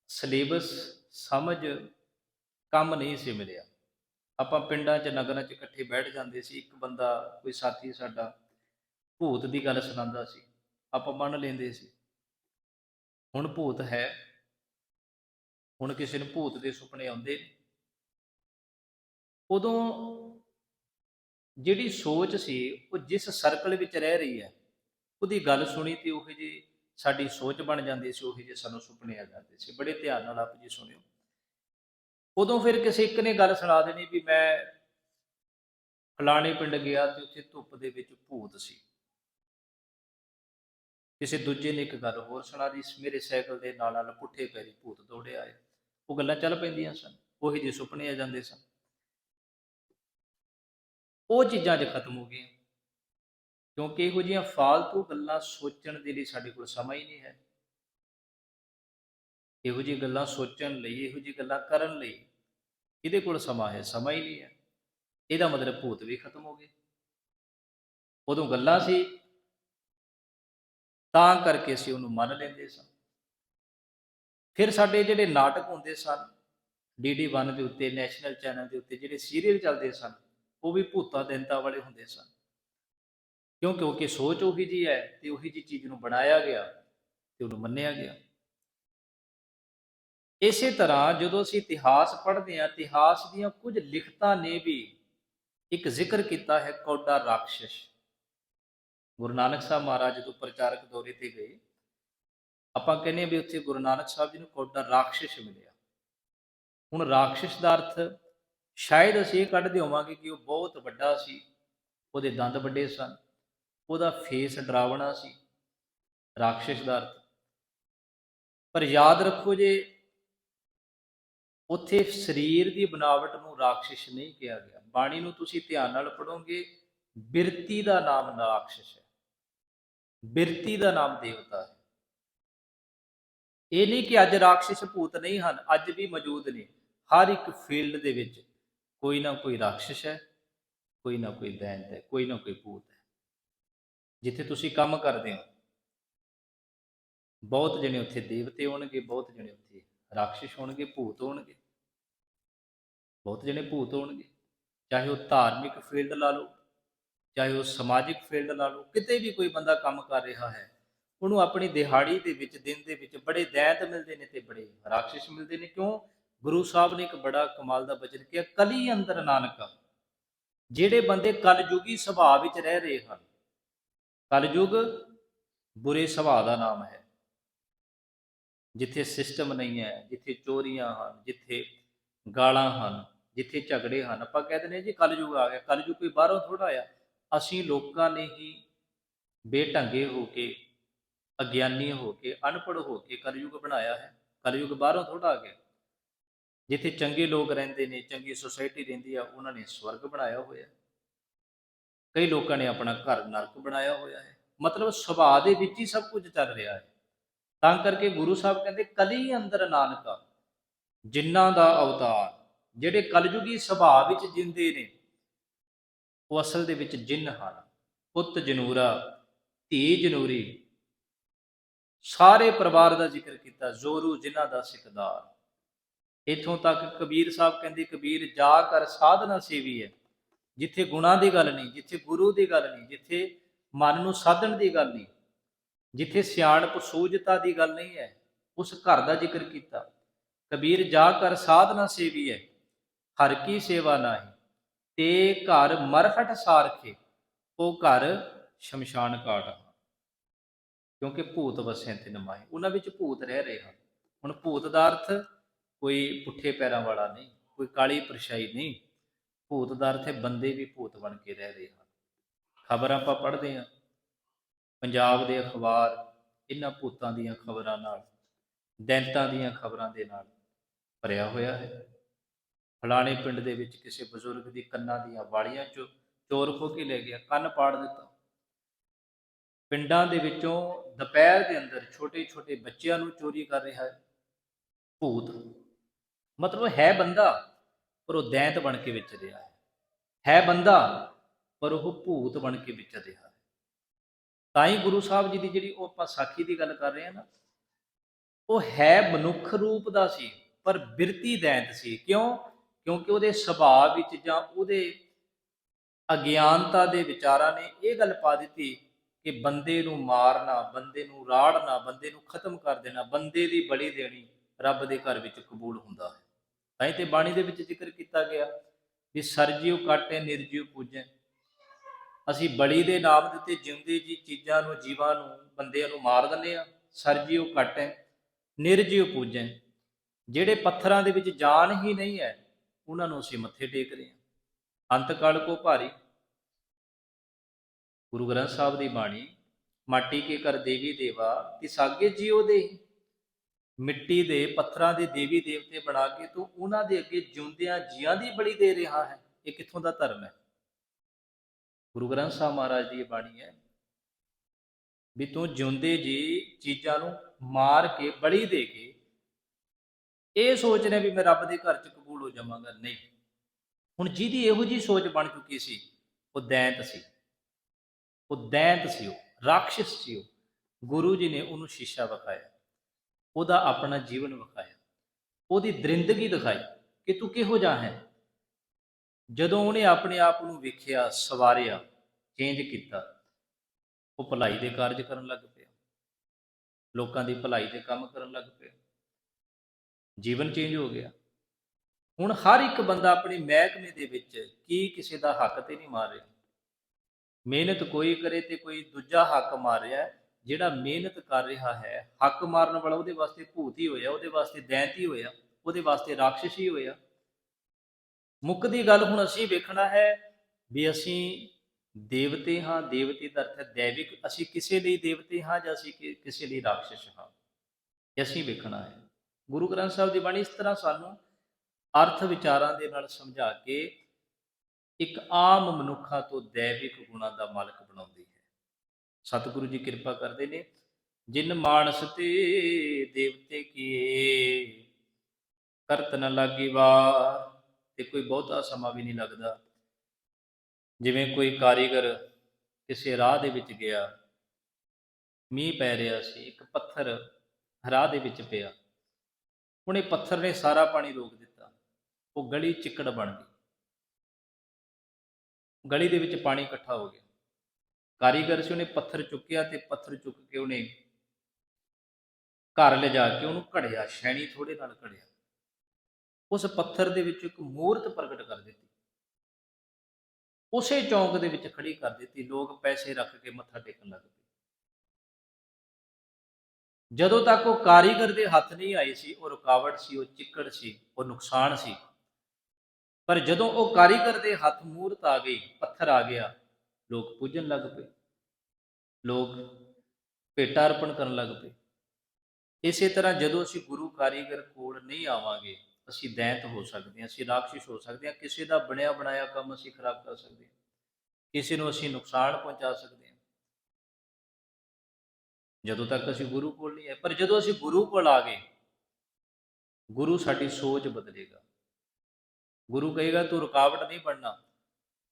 ਸਿਲੇਬਸ ਸਮਝ ਕੰਮ ਨਹੀਂ ਸੀ ਮਿਲਿਆ। ਆਪਾਂ ਪਿੰਡਾਂ 'ਚ, ਨਗਰਾਂ 'ਚ ਇਕੱਠੇ ਬੈਠ ਜਾਂਦੇ ਸੀ। ਇੱਕ ਬੰਦਾ, ਕੋਈ ਸਾਥੀ ਸਾਡਾ ਭੂਤ ਦੀ ਗੱਲ ਸੁਣਾਉਂਦਾ ਸੀ। ਆਪਾਂ ਮੰਨ ਲੈਂਦੇ ਸੀ, ਹੁਣ ਭੂਤ ਹੈ, ਹੁਣ ਕਿਸੇ ਨੂੰ ਭੂਤ ਦੇ ਸੁਪਨੇ ਆਉਂਦੇ ਨੇ। ਉਦੋਂ ਜਿਹੜੀ ਸੋਚ ਸੀ, ਉਹ ਜਿਸ ਸਰਕਲ ਵਿੱਚ ਰਹਿ ਰਹੀ ਹੈ, ਉਹਦੀ ਗੱਲ ਸੁਣੀ ਤੇ ਉਹ ਜੀ ਸਾਡੀ ਸੋਚ ਬਣ ਜਾਂਦੀ ਸੀ, ਉਹ ਜਿਹੇ ਸਾਨੂੰ ਸੁਪਨੇ ਆ ਜਾਂਦੇ ਸੀ। ਬੜੇ ਧਿਆਨ ਨਾਲ ਆਪ ਜੀ ਸੁਣਿਓ। ਉਦੋਂ ਫਿਰ ਕਿਸੇ ਇੱਕ ਨੇ ਗੱਲ ਸੁਣਾ ਦੇਣੀ ਵੀ ਮੈਂ ਫਲਾਣੇ ਪਿੰਡ ਗਿਆ ਤੇ ਉੱਥੇ ਧੁੱਪ ਦੇ ਵਿੱਚ ਭੂਤ ਸੀ। ਕਿਸੇ ਦੂਜੇ ਨੇ ਇੱਕ ਗੱਲ ਹੋਰ ਸੁਣਾ ਦੀ ਮੇਰੇ ਸਾਈਕਲ ਦੇ ਨਾਲ ਨਾਲ ਪੁੱਠੇ ਪੈਰੀ ਭੂਤ ਦੌੜਿਆ ਆਏ। ਉਹ ਗੱਲਾਂ ਚੱਲ ਪੈਂਦੀਆਂ ਸਨ, ਉਹੀ ਜਿਹੇ ਸੁਪਨੇ ਆ ਜਾਂਦੇ ਸਨ। ਉਹ ਚੀਜ਼ਾਂ 'ਚ ਖਤਮ ਹੋ ਗਈਆਂ। ਕਿਉਂਕਿ ਇਹੋ ਜਿਹੀਆਂ ਫਾਲਤੂ ਗੱਲਾਂ ਸੋਚਣ ਦੇ ਲਈ ਸਾਡੇ ਕੋਲ ਸਮਾਂ ਹੀ ਨਹੀਂ ਹੈ। ਇਹੋ ਜਿਹੀ ਗੱਲਾਂ ਸੋਚਣ ਲਈ, ਇਹੋ ਜਿਹੀ ਗੱਲਾਂ ਕਰਨ ਲਈ ਇਹਦੇ ਕੋਲ ਸਮਾਂ ਹੈ, ਸਮਾਂ ਹੀ ਨਹੀਂ ਹੈ। ਇਹਦਾ ਮਤਲਬ ਭੂਤ ਵੀ ਖਤਮ ਹੋ ਗਏ। ਉਦੋਂ ਗੱਲਾਂ ਸੀ, ਤਾਂ ਕਰਕੇ ਅਸੀਂ ਉਹਨੂੰ ਮੰਨ ਲੈਂਦੇ ਸਾਂ। ਫਿਰ ਸਾਡੇ ਜਿਹੜੇ ਨਾਟਕ ਹੁੰਦੇ ਸਨ ਡੀਡੀ 1 ਦੇ ਉੱਤੇ, ਨੈਸ਼ਨਲ ਚੈਨਲ ਦੇ ਉੱਤੇ ਜਿਹੜੇ ਸੀਰੀਅਲ ਚੱਲਦੇ ਸਨ ਉਹ ਵੀ ਭੂਤਾ ਦਿਨਤਾ ਵਾਲੇ ਹੁੰਦੇ ਸਨ। ਕਿਉਂ? ਕਿਉਂਕਿ ਸੋਚ ਉਹੀ ਜੀ ਹੈ ਤੇ ਉਹੀ ਜੀ ਚੀਜ਼ ਨੂੰ ਬਣਾਇਆ ਗਿਆ ਤੇ ਉਹਨੂੰ ਮੰਨਿਆ ਗਿਆ। ਇਸੇ ਤਰ੍ਹਾਂ ਜਦੋਂ ਅਸੀਂ ਇਤਿਹਾਸ ਪੜ੍ਹਦੇ ਹਾਂ, ਇਤਿਹਾਸ ਦੀਆਂ ਕੁਝ ਲਿਖਤਾਂ ਨੇ ਵੀ ਇੱਕ ਜ਼ਿਕਰ ਕੀਤਾ ਹੈ ਕੌਡਾ ਰਾਖਸ਼ ਗੁਰੂ ਨਾਨਕ ਸਾਹਿਬ ਮਹਾਰਾਜ ਜਦੋਂ ਪ੍ਰਚਾਰਕ ਦੌਰੇ ਤੇ ਗਏ, ਆਪਾਂ ਕਹਿੰਦੇ ਹਾਂ ਵੀ ਉੱਥੇ ਗੁਰੂ ਨਾਨਕ ਸਾਹਿਬ ਜੀ ਨੂੰ ਕੌਡਾ ਰਾਖਸ਼ ਮਿਲਿਆ। ਹੁਣ ਰਾਖਸ਼ ਦਾ ਅਰਥ ਸ਼ਾਇਦ ਅਸੀਂ ਇਹ ਕੱਢਦੇ ਹੋਵਾਂਗੇ ਕਿ ਉਹ ਬਹੁਤ ਵੱਡਾ ਸੀ, ਉਹਦੇ ਦੰਦ ਵੱਡੇ ਸਨ, ਉਹਦਾ ਫੇਸ ਡਰਾਵਣਾ ਸੀ ਰਾਖਸ਼ ਦਾ ਅਰਥ। ਪਰ ਯਾਦ ਰੱਖੋ ਜੇ, ਉੱਥੇ ਸਰੀਰ ਦੀ ਬਨਾਵਟ ਨੂੰ ਰਾਖਸ਼ ਨਹੀਂ ਕਿਹਾ ਗਿਆ। ਬਾਣੀ ਨੂੰ ਤੁਸੀਂ ਧਿਆਨ ਨਾਲ ਪੜੋਗੇ ਬਿਰਤੀ ਦਾ ਨਾਮ ਰਾਖਸ਼ ਹੈ। ਬਿਰਤੀ ਦਾ ਨਾਮ ਦੇਵਤਾ ਹੈ। ਇਹ ਨਹੀਂ ਕਿ ਅੱਜ ਰਾਖਸ਼ ਭੂਤ ਨਹੀਂ ਹਨ, ਅੱਜ ਵੀ ਮੌਜੂਦ ਨੇ, ਹਰ ਇੱਕ ਫੀਲਡ ਦੇ ਵਿੱਚ। ਕੋਈ ਨਾ ਕੋਈ ਰਾਖਸ਼ ਹੈ, ਕੋਈ ਨਾ ਕੋਈ ਦੈਂਤ ਹੈ, ਕੋਈ ਨਾ ਕੋਈ ਭੂਤ ਹੈ। ਜਿੱਥੇ ਤੁਸੀਂ ਕੰਮ ਕਰਦੇ ਹੋ, ਬਹੁਤ ਜਣੇ ਉੱਥੇ ਦੇਵਤੇ ਹੋਣਗੇ, ਬਹੁਤ ਜਣੇ ਉੱਥੇ ਰਾਖਸ਼ ਹੋਣਗੇ, ਭੂਤ ਹੋਣਗੇ। ਬਹੁਤ ਜਣੇ ਭੂਤ ਹੋਣਗੇ। ਚਾਹੇ ਉਹ ਧਾਰਮਿਕ ਫੀਲਡ ਲਾ ਲਓ, ਚਾਹੇ ਉਹ ਸਮਾਜਿਕ ਫੀਲਡ ਲਾ ਲਓ, ਕਿਤੇ ਵੀ ਕੋਈ ਬੰਦਾ ਕੰਮ ਕਰ ਰਿਹਾ ਹੈ, ਉਹਨੂੰ ਆਪਣੀ ਦਿਹਾੜੀ ਦੇ ਵਿੱਚ, ਦਿਨ ਦੇ ਵਿੱਚ ਬੜੇ ਦੈਂਤ ਮਿਲਦੇ ਨੇ ਤੇ ਬੜੇ ਰਾਖਸ਼ ਮਿਲਦੇ ਨੇ। ਕਿਉਂ? ਗੁਰੂ ਸਾਹਿਬ ਨੇ ਇੱਕ ਬੜਾ ਕਮਾਲ ਦਾ ਬਚਨ ਕਿਹਾ, ਕਲੀ ਅੰਦਰ ਨਾਨਕਾ ਜਿਹੜੇ ਬੰਦੇ ਕਲਯੁਗੀ ਸੁਭਾਅ ਵਿੱਚ ਰਹਿ ਰਹੇ ਹਨ, ਕਲਯੁਗ ਬੁਰੇ ਸੁਭਾਅ ਦਾ ਨਾਮ ਹੈ। ਜਿੱਥੇ ਸਿਸਟਮ ਨਹੀਂ ਹੈ, ਜਿੱਥੇ ਚੋਰੀਆਂ ਹਨ, ਜਿੱਥੇ ਗਾਲਾਂ ਹਨ, ਜਿੱਥੇ ਝਗੜੇ ਹਨ, ਆਪਾਂ ਕਹਿੰਦੇ ਨੇ ਜੀ ਕਲਯੁਗ ਆ ਗਿਆ, ਕਲਯੁਗ ਕੋਈ ਬਾਹਰੋਂ ਥੋੜਾ ਆਇਆ ਅਸੀਂ ਲੋਕਾਂ ਨੇ ਹੀ ਬੇਢੰਗੇ ਹੋ ਕੇ, ਅਗਿਆਨੀ ਹੋ ਕੇ, ਅਨਪੜ੍ਹ ਹੋ ਕੇ ਕਲਯੁਗ ਬਣਾਇਆ ਹੈ। ਕਲਯੁਗ ਬਾਹਰੋਂ ਥੋੜਾ ਆ ਗਿਆ। ਜਿੱਥੇ ਚੰਗੇ ਲੋਕ ਰਹਿੰਦੇ ਨੇ, ਚੰਗੀ ਸੁਸਾਇਟੀ ਰਹਿੰਦੀ ਆ, ਉਹਨਾਂ ਨੇ ਸਵਰਗ ਬਣਾਇਆ ਹੋਇਆ। ਕਈ ਲੋਕਾਂ ਨੇ ਆਪਣਾ ਘਰ ਨਰਕ ਬਣਾਇਆ ਹੋਇਆ ਹੈ। ਮਤਲਬ ਸੁਭਾਅ ਦੇ ਵਿੱਚ ਹੀ ਸਭ ਕੁਝ ਚੱਲ ਰਿਹਾ ਹੈ। ਤਾਂ ਕਰਕੇ ਗੁਰੂ ਸਾਹਿਬ ਕਹਿੰਦੇ, ਕਲੀ ਅੰਦਰ ਨਾਨਕਾ ਜਿਨ੍ਹਾਂ ਦਾ ਅਵਤਾਰ, ਜਿਹੜੇ ਕਲਯੁਗੀ ਸੁਭਾਅ ਵਿੱਚ ਜਿੰਦੇ ਨੇ, ਉਹ ਅਸਲ ਦੇ ਵਿੱਚ ਜਿੰਨ ਹਨ। ਪੁੱਤ ਜਨੂਰਾ, ਧੀ ਜਨੂਰੀ, ਸਾਰੇ ਪਰਿਵਾਰ ਦਾ ਜ਼ਿਕਰ ਕੀਤਾ, ਜ਼ੋਰੂ ਜਿਨ੍ਹਾਂ ਦਾ ਸਿਕਦਾਰ। ਇਥੋਂ ਤੱਕ ਕਬੀਰ ਸਾਹਿਬ ਕਹਿੰਦੇ, ਕਬੀਰ ਜਾ ਕਰ ਸਾਧਨਾ ਸੇਵੀ ਹੈ। ਜਿੱਥੇ ਗੁਣਾ ਦੀ ਗੱਲ ਨਹੀਂ, ਜਿੱਥੇ ਗੁਰੂ ਦੀ ਗੱਲ ਨਹੀਂ, ਜਿੱਥੇ ਮਨ ਨੂੰ ਸਾਧਣ ਦੀ ਗੱਲ ਨਹੀਂ, ਜਿੱਥੇ ਸਿਆਣਪ ਸੂਝਤਾ ਦੀ ਗੱਲ ਨਹੀਂ ਹੈ, ਉਸ ਘਰ ਦਾ ਜ਼ਿਕਰ ਕੀਤਾ। ਕਬੀਰ ਜਾ ਕਰ ਸਾਧਨਾ ਸੇਵੀ ਹੈ, ਹਰ ਕੀ ਸੇਵਾ ਨਾਹੀ, ਤੇ ਘਰ ਮਰਹਟ ਸਾਰਖੇ, ਉਹ ਘਰ ਸ਼ਮਸ਼ਾਨ ਘਾਟ ਕਿਉਂਕਿ ਭੂਤ ਵਸੇ ਤੇ ਨਮਾਏ ਉਹਨਾਂ ਵਿੱਚ ਭੂਤ ਰਹਿ ਰਹੇ ਹਨ। ਹੁਣ ਭੂਤ ਦਾ ਅਰਥ ਕੋਈ ਪੁੱਠੇ ਪੈਰਾਂ ਵਾਲਾ ਨਹੀਂ, ਕੋਈ ਕਾਲੀ ਪਰਛਾਈ ਨਹੀਂ ਭੂਤ ਦਾ ਅਰਥ ਹੈ ਬੰਦੇ ਵੀ ਭੂਤ ਬਣ ਕੇ ਰਹਿ ਰਹੇ ਹਨ। ਖਬਰ ਆਪਾਂ ਪੜ੍ਹਦੇ ਹਾਂ। ਪੰਜਾਬ ਦੇ ਅਖਬਾਰ ਇਹਨਾਂ ਭੂਤਾਂ ਦੀਆਂ ਖਬਰਾਂ ਨਾਲ, ਦੈਂਤਾਂ ਦੀਆਂ ਖਬਰਾਂ ਦੇ ਨਾਲ ਭਰਿਆ ਹੋਇਆ ਹੈ। ਫਲਾਣੇ ਪਿੰਡ ਦੇ ਵਿੱਚ ਕਿਸੇ ਬਜ਼ੁਰਗ ਦੀ ਕੰਨਾਂ ਦੀਆਂ ਵਾਲੀਆਂ ਚੋਂ, ਚੋਰ ਖੋ ਕੇ ਲੈ ਗਿਆ, ਕੰਨ ਪਾੜ ਦਿੱਤਾ। ਪਿੰਡਾਂ ਦੇ ਵਿੱਚੋਂ ਦੁਪਹਿਰ ਦੇ ਅੰਦਰ ਛੋਟੇ-ਛੋਟੇ ਬੱਚਿਆਂ ਨੂੰ ਚੋਰੀ ਕਰ ਰਿਹਾ ਹੈ। ਭੂਤ ਮਤਲਬ ਹੈ ਬੰਦਾ, ਪਰ ਉਹ ਦੈਂਤ ਬਣ ਕੇ ਵਿੱਚ ਰਿਹਾ ਹੈ। ਹੈ ਬੰਦਾ, ਪਰ ਉਹ ਭੂਤ ਬਣ ਕੇ ਵਿੱਚ ਰਿਹਾ ਹੈ। ਤਾਂ ਹੀ ਗੁਰੂ ਸਾਹਿਬ ਜੀ ਦੀ ਜਿਹੜੀ ਉਹ ਆਪਾਂ ਸਾਖੀ ਦੀ ਗੱਲ ਕਰ ਰਹੇ ਹਾਂ ਨਾ, ਉਹ ਹੈ ਮਨੁੱਖ ਰੂਪ ਦਾ ਸੀ, ਪਰ ਬਿਰਤੀ ਦੈਂਤ ਸੀ। ਕਿਉਂ? ਕਿਉਂਕਿ ਉਹਦੇ ਸੁਭਾਅ ਵਿੱਚ ਜਾਂ ਉਹਦੇ ਅਗਿਆਨਤਾ ਦੇ ਵਿਚਾਰਾਂ ਨੇ ਇਹ ਗੱਲ ਪਾ ਦਿੱਤੀ ਕਿ ਬੰਦੇ ਨੂੰ ਮਾਰਨਾ, ਬੰਦੇ ਨੂੰ ਰਾੜਨਾ, ਬੰਦੇ ਨੂੰ ਖਤਮ ਕਰ ਦੇਣਾ, ਬੰਦੇ ਦੀ ਬਲੀ ਦੇਣੀ ਰੱਬ ਦੇ ਘਰ ਵਿੱਚ ਕਬੂਲ ਹੁੰਦਾ ਹੈ। ਤਾਂ ਤੇ ਬਾਣੀ ਦੇ ਵਿੱਚ ਜ਼ਿਕਰ ਕੀਤਾ ਗਿਆ ਵੀ ਸਰਜੀਉ ਕਾਟੇ ਨਿਰਜੀਉ ਪੂਜੈ। ਅਸੀਂ ਬਲੀ ਦੇ ਨਾਮ ਦੇ ਉੱਤੇ ਜਿਉਂਦੇ ਜੀ ਚੀਜ਼ਾਂ ਨੂੰ, ਜੀਵਾਂ ਨੂੰ, ਬੰਦਿਆਂ ਨੂੰ ਮਾਰ ਦਿੰਦੇ ਆ ਸਰਜੀਉ ਕਾਟੇ ਨਿਰਜੀਉ ਪੂਜੈ। ਜਿਹੜੇ ਪੱਥਰਾਂ ਦੇ ਵਿੱਚ ਜਾਨ ਹੀ ਨਹੀਂ ਹੈ, ਉਹਨਾਂ ਨੂੰ ਅਸੀਂ ਮੱਥੇ ਟੇਕ ਰਹੇ ਹਾਂ। ਅੰਤ ਕਾਲ ਕੋ ਭਾਰੀ। ਗੁਰੂ ਗ੍ਰੰਥ ਸਾਹਿਬ ਦੀ ਬਾਣੀ, ਮਾਟੀ ਕੇ ਕਰ ਦੇਵੀ ਦੇਵਾ, ਤਿਸਾਗੇ ਜੀਉ ਦੇ ਮਿੱਟੀ ਦੇ ਪੱਥਰਾਂ ਦੇ ਦੇਵੀ ਦੇਵਤੇ ਬਣਾ ਕੇ ਤੂੰ ਉਹਨਾਂ ਦੇ ਅੱਗੇ ਜਿਉਂਦਿਆਂ ਜੀਆਂ ਦੀ ਬਲੀ ਦੇ ਰਿਹਾ ਹੈ। ਇਹ ਕਿੱਥੋਂ ਦਾ ਧਰਮ ਹੈ? ਗੁਰੂ ਗ੍ਰੰਥ ਸਾਹਿਬ ਮਹਾਰਾਜ ਦੀ ਇਹ ਬਾਣੀ ਹੈ ਵੀ ਤੂੰ ਜਿਉਂਦੇ ਜੀ ਚੀਜ਼ਾਂ ਨੂੰ ਮਾਰ ਕੇ, ਬਲੀ ਦੇ ਕੇ, ਇਹ ਸੋਚ ਰਿਹਾ ਵੀ ਮੈਂ ਰੱਬ ਦੇ ਘਰ ਚ ਕਬੂਲ ਹੋ ਜਾਵਾਂਗਾ। ਨਹੀਂ। ਹੁਣ ਜਿਹਦੀ ਇਹੋ ਜੀ ਸੋਚ ਬਣ ਚੁੱਕੀ ਸੀ, ਉਹ ਦੈਂਤ ਸੀ। ਉਹ ਦੈਂਤ ਸੀ ਉਹ, ਰਾਖਸ਼ ਸੀ ਉਹ। ਗੁਰੂ ਜੀ ਨੇ ਉਹਨੂੰ ਸ਼ੀਸ਼ਾ ਵਿਖਾਇਆ। ਉਹਦਾ ਆਪਣਾ ਜੀਵਨ ਵਿਖਾਇਆ। ਉਹਦੀ ਦਰਿੰਦਗੀ ਦਿਖਾਈ ਕਿ ਤੂੰ ਕਿਹੋ ਜਿਹਾ ਹੈ। ਜਦੋਂ ਉਹਨੇ ਆਪਣੇ ਆਪ ਨੂੰ ਵੇਖਿਆ, ਸਵਾਰਿਆ ਚੇਂਜ ਕੀਤਾ, ਉਹ ਭਲਾਈ ਦੇ ਕਾਰਜ ਕਰਨ ਲੱਗ ਪਿਆ। ਲੋਕਾਂ ਦੀ ਭਲਾਈ ਦੇ ਕੰਮ ਕਰਨ ਲੱਗ ਪਿਆ। ਜੀਵਨ ਚੇਂਜ ਹੋ ਗਿਆ। ਹੁਣ ਹਰ ਇੱਕ ਬੰਦਾ ਆਪਣੀ ਮਹਿਕਮੇ ਦੇ ਵਿੱਚ ਕੀ ਕਿਸੇ ਦਾ ਹੱਕ ਤੇ ਨਹੀਂ ਮਾਰ ਰਿਹਾ। ਮਿਹਨਤ ਕੋਈ ਕਰੇ ਤੇ ਕੋਈ ਦੂਜਾ ਹੱਕ ਮਾਰ ਰਿਹਾ ਜਿਹੜਾ ਮਿਹਨਤ ਕਰ ਰਿਹਾ ਹੈ, ਹੱਕ ਮਾਰਨ ਵਾਲਾ ਉਹਦੇ ਵਾਸਤੇ ਭੂਤ ਹੀ ਹੋਇਆ, ਉਹਦੇ ਵਾਸਤੇ ਦੈਂਤ ਹੀ ਹੋਇਆ, ਉਹਦੇ ਵਾਸਤੇ ਰਾਖਸ਼ ਹੀ ਹੋਇਆ। ਮੁੱਕ ਦੀ ਗੱਲ ਹੁਣ ਅਸੀਂ ਵੇਖਣਾ ਹੈ ਵੀ ਅਸੀਂ ਦੇਵਤੇ ਹਾਂ, ਦੇਵਤੇ ਦਾ ਅਰਥ ਹੈ ਦੈਵਿਕ, ਅਸੀਂ ਕਿਸੇ ਲਈ ਦੇਵਤੇ ਹਾਂ ਜਾਂ ਅਸੀਂ ਕਿਸੇ ਲਈ ਰਾਖਸ਼ ਹਾਂ। ਅਸੀਂ ਵੇਖਣਾ ਹੈ। ਗੁਰੂ ਗ੍ਰੰਥ ਸਾਹਿਬ ਦੀ ਬਾਣੀ ਇਸ ਤਰ੍ਹਾਂ ਸਾਨੂੰ ਅਰਥ ਵਿਚਾਰਾਂ ਦੇ ਨਾਲ ਸਮਝਾ ਕੇ ਇੱਕ ਆਮ ਮਨੁੱਖਾਂ ਤੋਂ ਦੈਵਿਕ ਗੁਣਾਂ ਦਾ ਮਾਲਕ ਬਣਾਉਂਦੀ ਹੈ। ਸਤਿਗੁਰੂ ਜੀ ਕਿਰਪਾ ਕਰਦੇ ਨੇ। ਜਿਨ ਮਾਨਸ ਤੇ ਦੇਵਤੇ ਕੀਏ, ਕਰਤ ਨ ਲਾਗੀ ਵਾਰ, ਤੇ ਕੋਈ ਬਹੁਤਾ ਸਮਾਂ ਵੀ ਨਹੀਂ ਲੱਗਦਾ। ਜਿਵੇਂ ਕੋਈ ਕਾਰੀਗਰ ਕਿਸੇ ਰਾਹ ਦੇ ਵਿੱਚ ਗਿਆ, ਮੀਂਹ ਪੈ ਰਿਹਾ ਸੀ, ਇੱਕ ਪੱਥਰ ਰਾਹ ਦੇ ਵਿੱਚ ਪਿਆ। ਉਹਨੇ ਪੱਥਰ ਨੇ ਸਾਰਾ ਪਾਣੀ ਰੋਕ ਦਿੱਤਾ। ਉਹ ਗਲੀ ਚਿੱਕੜ ਬਣ ਗਈ। ਗਲੀ ਦੇ ਵਿੱਚ ਪਾਣੀ ਇਕੱਠਾ ਹੋ ਗਿਆ। ਕਾਰੀਗਰ ਸੀ, ਉਹਨੇ ਪੱਥਰ ਚੁੱਕਿਆ ਤੇ ਪੱਥਰ ਚੁੱਕ ਕੇ ਉਹਨੇ ਘਰ ਲਿਜਾ ਕੇ ਉਹਨੂੰ ਘੜਿਆ, ਸ਼ੈਣੀ ਥੋੜੇ ਨਾਲ ਘੜਿਆ। ਉਸ ਪੱਥਰ ਦੇ ਵਿੱਚ ਇੱਕ ਮੂਰਤ ਪ੍ਰਗਟ ਕਰ ਦਿੱਤੀ। ਉਸੇ ਚੌਂਕ ਦੇ ਵਿੱਚ ਖੜੀ ਕਰ ਦਿੱਤੀ। ਲੋਕ ਪੈਸੇ ਰੱਖ ਕੇ ਮੱਥਾ ਟੇਕਣ ਲੱਗ ਪਏ। ਜਦੋਂ ਤੱਕ ਉਹ ਕਾਰੀਗਰ ਦੇ ਹੱਥ ਨਹੀਂ ਆਈ ਸੀ, ਉਹ ਰੁਕਾਵਟ ਸੀ, ਉਹ ਚਿੱਕੜ ਸੀ, ਉਹ ਨੁਕਸਾਨ ਸੀ। ਪਰ ਜਦੋਂ ਉਹ ਕਾਰੀਗਰ ਦੇ ਹੱਥ ਮੂਰਤ ਆ ਗਈ, ਪੱਥਰ ਆ ਗਿਆ ਲੋਕ ਪੂਜਣ ਲੱਗ ਪਏ। ਲੋਕ ਭੇਟਾ ਅਰਪਣ ਕਰਨ ਲੱਗ ਪਏ। ਇਸੇ ਤਰ੍ਹਾਂ ਜਦੋਂ ਅਸੀਂ ਗੁਰੂ ਕਾਰੀਗਰ ਕੋਲ ਨਹੀਂ ਆਵਾਂਗੇ, ਅਸੀਂ ਦੈਂਤ ਹੋ ਸਕਦੇ ਹਾਂ, ਅਸੀਂ ਰਾਖਸ਼ ਹੋ ਸਕਦੇ ਹਾਂ, ਕਿਸੇ ਦਾ ਬਣਿਆ ਬਣਾਇਆ ਕੰਮ ਅਸੀਂ ਖਰਾਬ ਕਰ ਸਕਦੇ ਹਾਂ, ਕਿਸੇ ਨੂੰ ਅਸੀਂ ਨੁਕਸਾਨ ਪਹੁੰਚਾ ਸਕਦੇ ਹਾਂ। ਜਦੋਂ ਤੱਕ ਅਸੀਂ ਗੁਰੂ ਕੋਲ ਨਹੀਂ ਆਏ, ਪਰ ਜਦੋਂ ਅਸੀਂ ਗੁਰੂ ਕੋਲ ਆ ਗਏ, ਗੁਰੂ ਸਾਡੀ ਸੋਚ ਬਦਲੇਗਾ। ਗੁਰੂ ਕਹੇਗਾ, ਤੂੰ ਰੁਕਾਵਟ ਨਹੀਂ ਬਣਨਾ,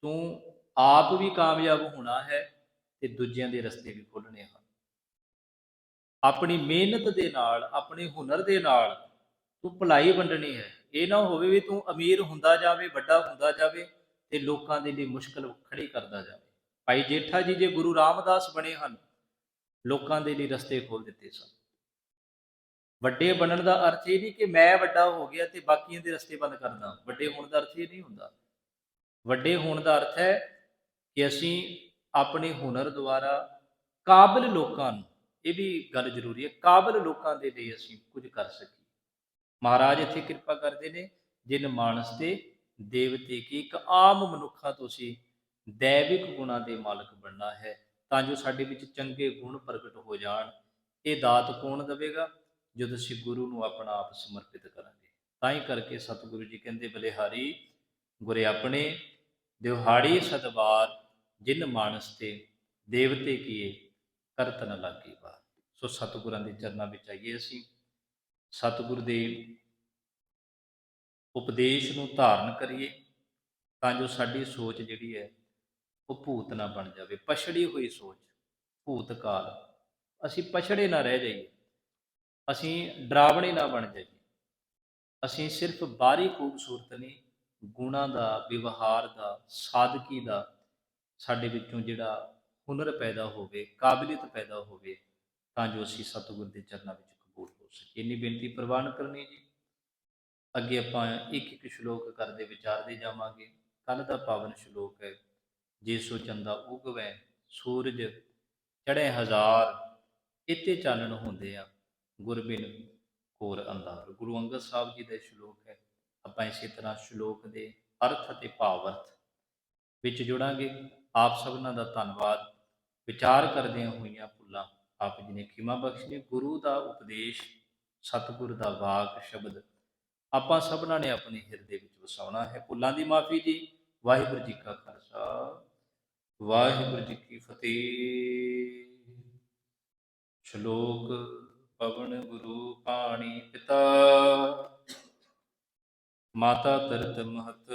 ਤੂੰ ਆਪ ਵੀ ਕਾਮਯਾਬ ਹੋਣਾ ਹੈ ਤੇ ਦੂਜਿਆਂ ਦੇ ਰਸਤੇ ਵੀ ਖੋਲਣੇ ਹਨ। ਆਪਣੀ ਮਿਹਨਤ ਦੇ ਨਾਲ, ਆਪਣੇ ਹੁਨਰ ਦੇ ਨਾਲ ਤੂੰ ਭਲਾਈ ਵੰਡਣੀ ਹੈ। ਇਹ ਨਾ ਹੋਵੇ ਵੀ ਤੂੰ ਅਮੀਰ ਹੁੰਦਾ ਜਾਵੇ, ਵੱਡਾ ਹੁੰਦਾ ਜਾਵੇ ਤੇ ਲੋਕਾਂ ਦੇ ਲਈ ਮੁਸ਼ਕਲ ਖੜੀ ਕਰਦਾ ਜਾਵੇ। ਭਾਈ ਜੇਠਾ ਜੀ ਜੇ ਗੁਰੂ ਰਾਮਦਾਸ ਬਣੇ ਹਨ, ਲੋਕਾਂ ਦੇ ਲਈ ਰਸਤੇ ਖੋਲ ਦਿੱਤੇ ਸਨ। ਵੱਡੇ ਬਣਨ ਦਾ ਅਰਥ ਇਹ ਨਹੀਂ ਕਿ ਮੈਂ ਵੱਡਾ ਹੋ ਗਿਆ ਤੇ ਬਾਕੀਆਂ ਦੇ ਰਸਤੇ ਬੰਦ ਕਰਦਾ ਵੱਡੇ ਹੋਣ ਦਾ ਅਰਥ ਇਹ ਨਹੀਂ ਹੁੰਦਾ। ਵੱਡੇ ਹੋਣ ਦਾ ਅਰਥ ਹੈ ਕਿ ਅਸੀਂ ਆਪਣੇ ਹੁਨਰ ਦੁਆਰਾ ਕਾਬਿਲ ਲੋਕਾਂ ਨੂੰ, ਇਹ ਵੀ ਗੱਲ ਜ਼ਰੂਰੀ ਹੈ, ਕਾਬਿਲ ਲੋਕਾਂ ਦੇ ਲਈ ਅਸੀਂ ਕੁਝ ਕਰ ਸਕੀਏ। ਮਹਾਰਾਜ ਇੱਥੇ ਕਿਰਪਾ ਕਰਦੇ ਨੇ, ਜਿਨ ਮਾਨਸ ਤੇ ਦੇਵਤੇ ਕੀ ਇੱਕ ਆਮ ਮਨੁੱਖਾਂ ਤੋਂ ਸੀ ਦੈਵਿਕ ਗੁਣਾਂ ਦੇ ਮਾਲਕ ਬਣਨਾ ਹੈ, ਤਾਂ ਜੋ ਸਾਡੇ ਵਿੱਚ ਚੰਗੇ ਗੁਣ ਪ੍ਰਗਟ ਹੋ ਜਾਣ, ਇਹ ਦਾਤ ਕੌਣ ਦੇਵੇਗਾ? ਜਦੋਂ ਅਸੀਂ ਗੁਰੂ ਨੂੰ ਆਪਣਾ ਆਪ ਸਮਰਪਿਤ ਕਰਾਂਗੇ। ਤਾਂ ਹੀ ਕਰਕੇ ਸਤਿਗੁਰੂ ਜੀ ਕਹਿੰਦੇ, ਬਲਿਹਾਰੀ ਗੁਰੇ ਆਪਣੇ ਦਿਵਹਾੜੀ ਸਦਵਾਰ ਜਿਨ ਮਾਨਸ ਤੇ ਦੇਵਤੇ ਕੀਏ, ਕਰਤ ਨ ਲਾਗੀ ਬਾਤ। ਸੋ ਸਤਿਗੁਰਾਂ ਦੇ ਚਰਨਾਂ ਵਿੱਚ ਆਈਏ ਅਸੀਂ। ਸਤਿਗੁਰ ਦੇ ਉਪਦੇਸ਼ ਨੂੰ ਧਾਰਨ ਕਰੀਏ, ਤਾਂ ਜੋ ਸਾਡੀ ਸੋਚ ਜਿਹੜੀ ਹੈ, ਉਹ ਭੂਤ ਨਾ ਬਣ ਜਾਵੇ। ਪਛੜੀ ਹੋਈ ਸੋਚ, ਭੂਤ ਕਾਲ। ਅਸੀਂ ਪਛੜੇ ਨਾ ਰਹਿ ਜਾਈਏ। ਅਸੀਂ ਡਰਾਵਣੇ ਨਾ ਬਣ ਜਾਈਏ। ਅਸੀਂ ਸਿਰਫ ਬਾਹਰੀ ਖੂਬਸੂਰਤ ਨਹੀਂ ਗੁਣਾਂ ਦਾ, ਵਿਵਹਾਰ ਦਾ, ਸਾਦਗੀ ਦਾ ਸਾਡੇ ਵਿੱਚੋਂ ਜਿਹੜਾ ਹੁਨਰ ਪੈਦਾ ਹੋਵੇ, ਕਾਬਲੀਅਤ ਪੈਦਾ ਹੋਵੇ, ਤਾਂ ਜੋ ਅਸੀਂ ਸਤਿਗੁਰ ਦੇ ਚਰਨਾਂ ਵਿੱਚ ਕਬੂਲ ਹੋ ਸਕੀਏ। ਇੰਨੀ ਬੇਨਤੀ ਪ੍ਰਵਾਨ ਕਰਨੀ ਜੀ। ਅੱਗੇ ਆਪਾਂ ਇੱਕ ਇੱਕ ਸ਼ਲੋਕ ਕਰਦੇ ਵਿਚਾਰਦੇ ਜਾਵਾਂਗੇ। ਕੱਲ ਦਾ ਪਾਵਨ ਸ਼ਲੋਕ ਹੈ, ਜੇ ਸੋ ਚੰਦਾ ਉਗਵੈ, ਸੂਰਜ ਚੜੇ ਹਜ਼ਾਰ, ਇੱਥੇ ਚਾਨਣ ਹੁੰਦੇ ਆ, ਗੁਰਬਿਨ ਕੋਰ ਅੰਦਾਰ ਗੁਰੂ ਅੰਗਦ ਸਾਹਿਬ ਜੀ ਦਾ ਸ਼ਲੋਕ ਹੈ। ਆਪਾਂ ਇਸੇ ਤਰ੍ਹਾਂ ਸ਼ਲੋਕ ਦੇ ਅਰਥ ਅਤੇ ਭਾਵ ਅਰਥ ਵਿੱਚ ਜੁੜਾਂਗੇ। ਆਪ ਸਭਨਾਂ ਦਾ ਧੰਨਵਾਦ। ਵਿਚਾਰ ਕਰਦਿਆਂ ਹੋਈਆਂ ਭੁੱਲਾਂ, ਆਪ ਜੀ ਨੇ ਖਿਮਾ ਬਖਸ਼ੀ ਗੁਰੂ ਦਾ ਉਪਦੇਸ਼, ਸਤਿਗੁਰ ਦਾ ਵਾਕ, ਸ਼ਬਦ ਆਪਾਂ ਸਭਨਾਂ ਨੇ ਆਪਣੇ ਹਿਰਦੇ ਵਿੱਚ ਵਸਾਉਣਾ ਹੈ। ਭੁੱਲਾਂ ਦੀ ਮਾਫੀ ਜੀ, ਵਾਹਿਗੁਰੂ ਜੀ ਕਾ ਖਾਲਸਾ। ਵਾਹਿਗੁਰੂ ਜੀ ਕੀ ਫਤਿਹ। ਸ਼ਲੋਕ ਪਵਨ ਗੁਰੂ ਪਾਣੀ ਪਿਤਾ। ਮਾਤਾ ਤਰਤ ਮਹਤ।